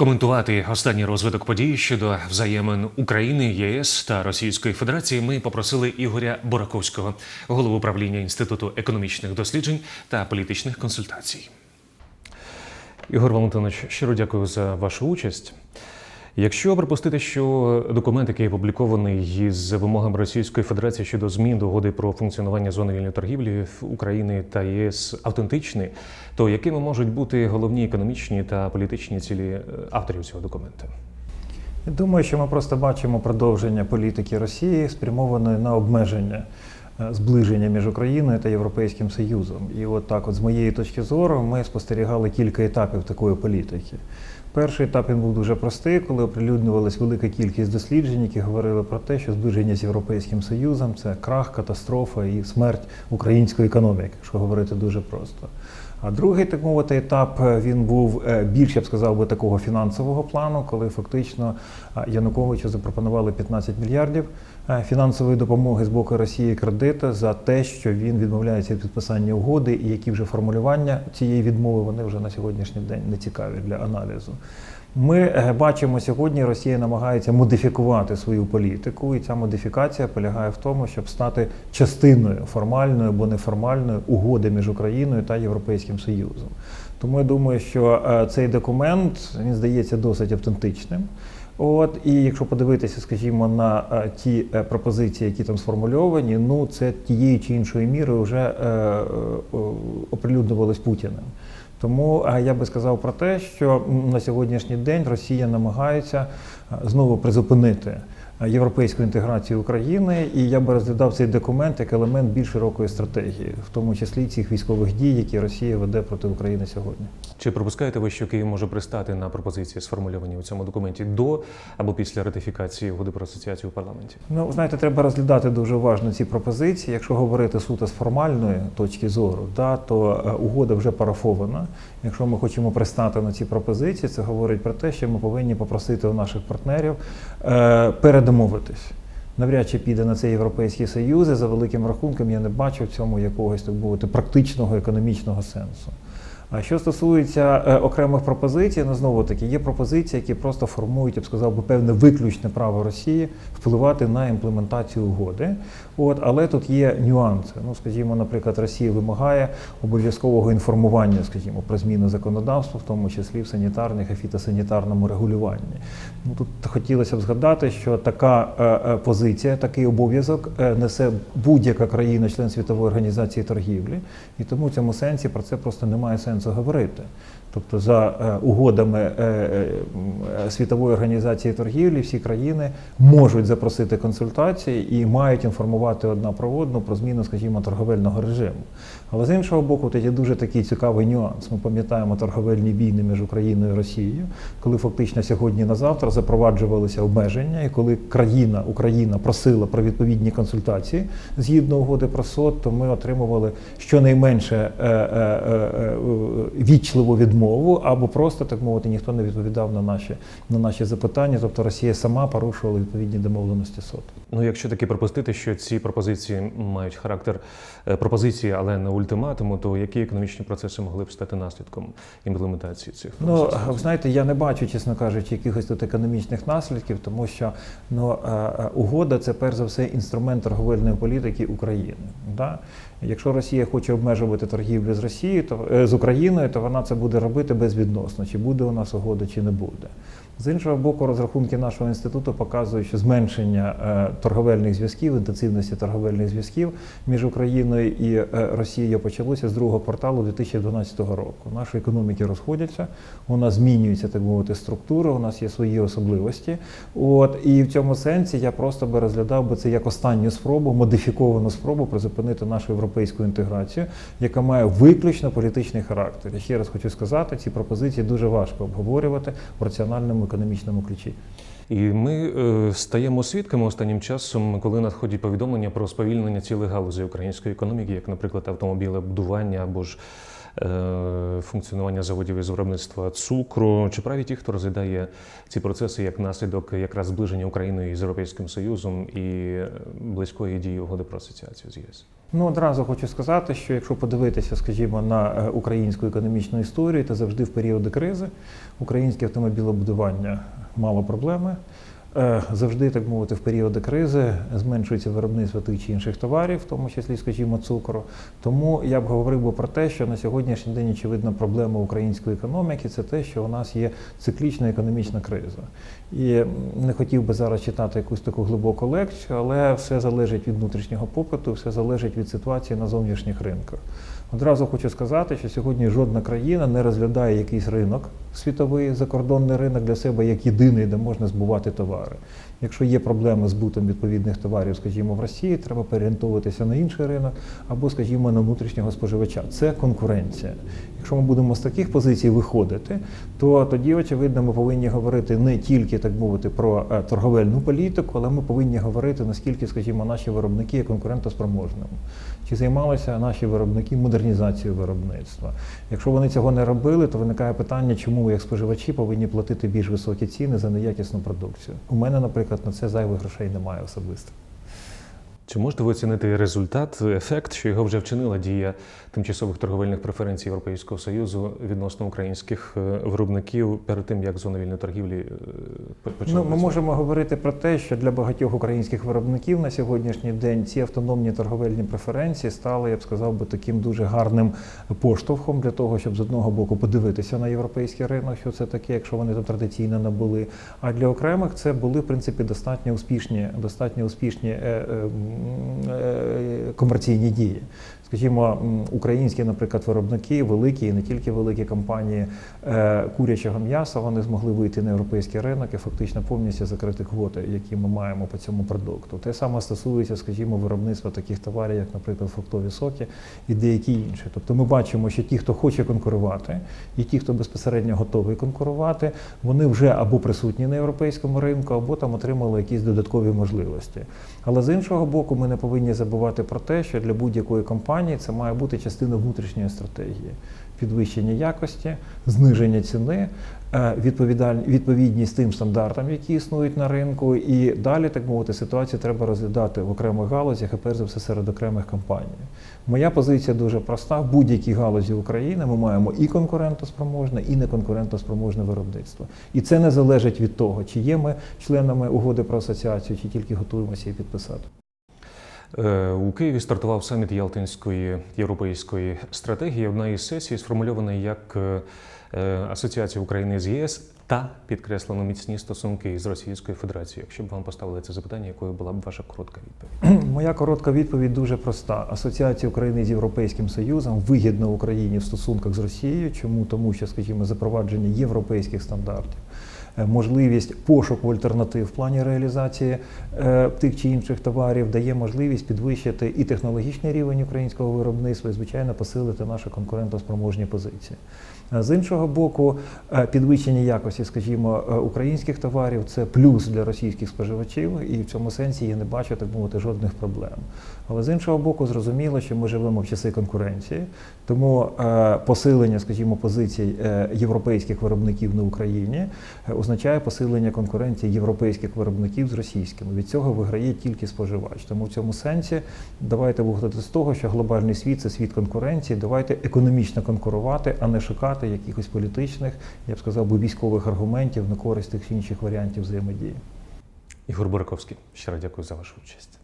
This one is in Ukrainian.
Коментувати останній розвиток подій щодо взаємин України, ЄС та Російської Федерації ми попросили Ігоря Бораковського, голову управління Інституту економічних досліджень та політичних консультацій. Ігор Валентинович, щиро дякую за вашу участь. Якщо припустити, що документ, який опублікований із вимогами Російської Федерації щодо змін до угоди про функціонування зони вільної торгівлі України та ЄС автентичний, то якими можуть бути головні економічні та політичні цілі е, авторів цього документа? Я думаю, що ми просто бачимо продовження політики Росії, спрямованої на обмеження зближення між Україною та Європейським Союзом. І от так, от з моєї точки зору, ми спостерігали кілька етапів такої політики. Перший етап він був дуже простий, коли оприлюднювалась велика кількість досліджень, які говорили про те, що зближення з Європейським Союзом це крах, катастрофа і смерть української економіки, якщо говорити дуже просто. А другий так мовити етап е, він був е, більш, я б сказав би, такого фінансового плану, коли фактично е, Януковичу запропонували 15 мільярдів фінансової допомоги з боку Росії кредита за те, що він відмовляється від підписання угоди, і які вже формулювання цієї відмови вони вже на сьогоднішній день не цікаві для аналізу. Ми е, бачимо сьогодні, Росія намагається модифікувати свою політику, і ця модифікація полягає в тому, щоб стати частиною формальною або неформальної угоди між Україною та Європейським Союзом. Тому я думаю, що е, цей документ він здається досить автентичним. От і якщо подивитися, скажімо, на е, ті пропозиції, які там сформульовані, ну це тієї чи іншої міри вже е, оприлюднювались Путіним. Тому е, я би сказав про те, що на сьогоднішній день Росія намагається е, знову призупинити європейську інтеграцію України, і я би розглядав цей документ як елемент більш широкої стратегії, в тому числі цих військових дій, які Росія веде проти України сьогодні. Чи пропускаєте ви, що Київ може пристати на пропозиції, сформульовані у цьому документі до або після ратифікації угоди про асоціацію у парламенті? Ну, знаєте, треба розглядати дуже уважно ці пропозиції. Якщо говорити суто з формальної точки зору, да, то е, угода вже парафована. Якщо ми хочемо пристати на ці пропозиції, це говорить про те, що ми повинні попросити у наших партнерів е, передомовитись. Навряд чи піде на цей європейський союз, і за великим рахунком я не бачу в цьому якогось так бути практичного економічного сенсу. А що стосується е, окремих пропозицій, ну знову таки є пропозиції, які просто формують, я б сказав би, певне виключне право Росії впливати на імплементацію угоди. От, але тут є нюанси. Ну, скажімо, наприклад, Росія вимагає обов'язкового інформування, скажімо, про зміну законодавства, в тому числі в санітарних і фітосанітарному регулюванні. Ну тут хотілося б згадати, що така е, е, позиція, такий обов'язок е, несе будь-яка країна, член світової організації торгівлі, і тому в цьому сенсі про це просто немає сенсу говорити. Тобто, за е, угодами е, е, світової організації торгівлі, всі країни можуть запросити консультації і мають інформувати одна про одну про зміну, скажімо, торговельного режиму. Але з іншого боку, тут є дуже такий цікавий нюанс. Ми пам'ятаємо торговельні війни між Україною і Росією, коли фактично сьогодні на завтра запроваджувалися обмеження, і коли країна Україна просила про відповідні консультації згідно угоди про СОД, то ми отримували щонайменше е, е, відмову, або просто так мовити, ніхто не відповідав на наші на наші запитання. Тобто Росія сама порушувала відповідні домовленості СОД. Ну, якщо таки припустити, що ці пропозиції мають характер е, пропозиції, але не ультиматуму, то які економічні процеси могли б стати наслідком імплементації цих Ну, ви знаєте, я не бачу, чесно кажучи, якихось тут економічних наслідків, тому що ну, е, угода це перш за все інструмент торговельної політики України. Да? Якщо Росія хоче обмежувати торгівлю з Росією, то е, з Україною, то вона це буде робити безвідносно, чи буде у нас угода, чи не буде. З іншого боку, розрахунки нашого інституту показують, що зменшення е, торговельних зв'язків, інтенсивності торговельних зв'язків між Україною і е, Росією почалося з другого кварталу 2012 року. Наші економіки розходяться, нас змінюється так мовити структура, у нас є свої особливості. От і в цьому сенсі я просто би розглядав би це як останню спробу, модифіковану спробу призупинити нашу європейську інтеграцію, яка має виключно політичний характер. Я ще раз хочу сказати, ці пропозиції дуже важко обговорювати в раціональному економічному ключі. І ми е, стаємо свідками останнім часом, коли надходять повідомлення про сповільнення цілих галузей української економіки, як, наприклад, автомобілебудування або ж функціонування заводів із виробництва цукру. Чи праві ті, хто розглядає ці процеси як наслідок якраз зближення України із Європейським Союзом і е, близької дії угоди про асоціацію з ЄС? Ну, одразу хочу сказати, що якщо подивитися, скажімо, на е, українську економічну історію, то завжди в періоди кризи українське автомобілебудування мало проблеми. Е, Завжди, так мовити, в періоди кризи зменшується виробництво тих чи інших товарів, в тому числі, скажімо, цукру. Тому я б говорив би про те, що на сьогоднішній день очевидна проблема української економіки це те, що у нас є циклічна економічна криза. І не хотів би зараз читати якусь таку глибоку лекцію, але все залежить від внутрішнього попиту, все залежить від ситуації на зовнішніх ринках. Одразу хочу сказати, що сьогодні жодна країна не розглядає якийсь ринок світовий, закордонний ринок для себе як єдиний, де можна збувати товари. Якщо є проблеми з бутом відповідних товарів, скажімо, в Росії, треба переорієнтовуватися на інший ринок або, скажімо, на внутрішнього споживача. Це конкуренція. Якщо ми будемо з таких позицій виходити, то тоді, очевидно, ми повинні говорити не тільки так мовити про е, торговельну політику, але ми повинні говорити наскільки, скажімо, наші виробники є конкурентоспроможними. Чи займалися наші виробники модернізацією виробництва? Якщо вони цього не робили, то виникає питання, чому ви як споживачі повинні платити більш високі ціни за неякісну продукцію. У мене, наприклад, на це зайвих грошей немає особисто. Чи можете ви оцінити результат, ефект, що його вже вчинила дія тимчасових торговельних преференцій Європейського Союзу відносно українських е, виробників перед тим, як зона вільної торгівлі е, почала? Ну, ми можемо говорити про те, що для багатьох українських виробників на сьогоднішній день ці автономні торговельні преференції стали, я б сказав би, таким дуже гарним поштовхом для того, щоб з одного боку подивитися на європейський ринок, що це таке, якщо вони там традиційно не були. А для окремих це були в принципі достатньо успішні, достатньо успішні е, комерційні дії. Скажімо, українські, наприклад, виробники, великі і не тільки великі компанії е, курячого м'яса, вони змогли вийти на європейський ринок і фактично повністю закрити квоти, які ми маємо по цьому продукту. Те саме стосується, скажімо, виробництва таких товарів, як, наприклад, фруктові соки і деякі інші. Тобто ми бачимо, що ті, хто хоче конкурувати, і ті, хто безпосередньо готовий конкурувати, вони вже або присутні на європейському ринку, або там отримали якісь додаткові можливості. Але з іншого боку, ми не повинні забувати про те, що для будь-якої компанії це має бути частина внутрішньої стратегії. Підвищення якості, зниження ціни, е, відповідність тим стандартам, які існують на ринку, і далі, так мовити, ситуацію треба розглядати в окремих галузях і перш за все серед окремих компаній. Моя позиція дуже проста: в будь-якій галузі України ми маємо і конкурентоспроможне, і неконкурентоспроможне виробництво. І це не залежить від того, чи є ми членами угоди про асоціацію, чи тільки готуємося її підписати. Е, У Києві стартував саміт Ялтинської європейської стратегії. Одна із сесій сформульована як е, е, Асоціація України з ЄС та підкреслено міцні стосунки з Російською Федерацією. Якщо б вам поставили це запитання, якою була б ваша коротка відповідь? Моя коротка відповідь дуже проста. Асоціація України з Європейським Союзом вигідна Україні в стосунках з Росією. Чому? Тому що, скажімо, запровадження європейських стандартів. Е, Можливість пошуку альтернатив в плані реалізації е, тих чи інших товарів дає можливість підвищити і технологічний рівень українського виробництва, і звичайно посилити наші конкурентоспроможні позиції. А З іншого боку, е, підвищення якості, скажімо, е, українських товарів це плюс для російських споживачів, і в цьому сенсі я не бачу так мовити жодних проблем. Але з іншого боку, зрозуміло, що ми живемо в часи конкуренції, тому е, посилення, скажімо, позицій е, європейських виробників на Україні е, означає посилення конкуренції європейських виробників з російськими. Від цього виграє тільки споживач. Тому в цьому сенсі давайте виходити з того, що глобальний світ це світ конкуренції. Давайте економічно конкурувати, а не шукати якихось політичних, я б сказав би, військових аргументів на користь тих чи інших варіантів взаємодії. Ігор Бураковський, щиро дякую за вашу участь.